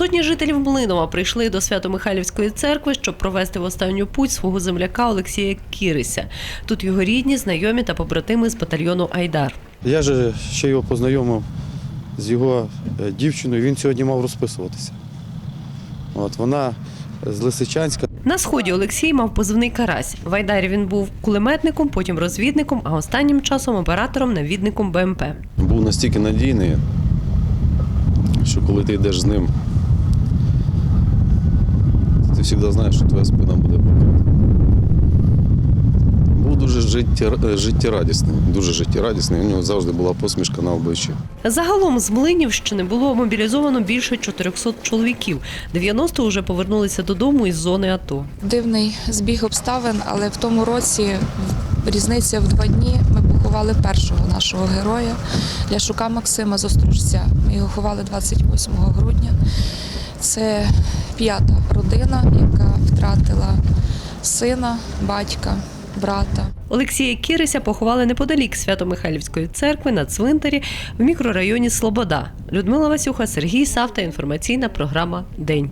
Сотні жителів Млинова прийшли до Свято-Михайлівської церкви, щоб провести в останню путь свого земляка Олексія Кірися. Тут його рідні, знайомі та побратими з батальйону Айдар. Я же ще його познайомив з його е, дівчиною, він сьогодні мав розписуватися. От, вона з Лисичанська. На сході Олексій мав позивний карась. В Айдарі він був кулеметником, потім розвідником, а останнім часом оператором навідником БМП. був настільки надійний, що коли ти йдеш з ним, ти завжди знаєш, що твоя спина буде покрита. Був дуже життєрадісний, дуже життєрадісний. У нього завжди була посмішка на обличчі. Загалом з Млинівщини було мобілізовано більше 400 чоловіків. 90 вже повернулися додому із зони АТО. Дивний збіг обставин, але в тому році різниця в два дні. Ми поховали першого нашого героя Ляшука Максима з Остружця. Ми його ховали 28 грудня. Це п'ята родина, яка втратила сина, батька, брата. Олексія Кірися поховали неподалік Свято-Михайлівської церкви на цвинтарі в мікрорайоні Слобода. Людмила Васюха, Сергій Савта. Інформаційна програма День.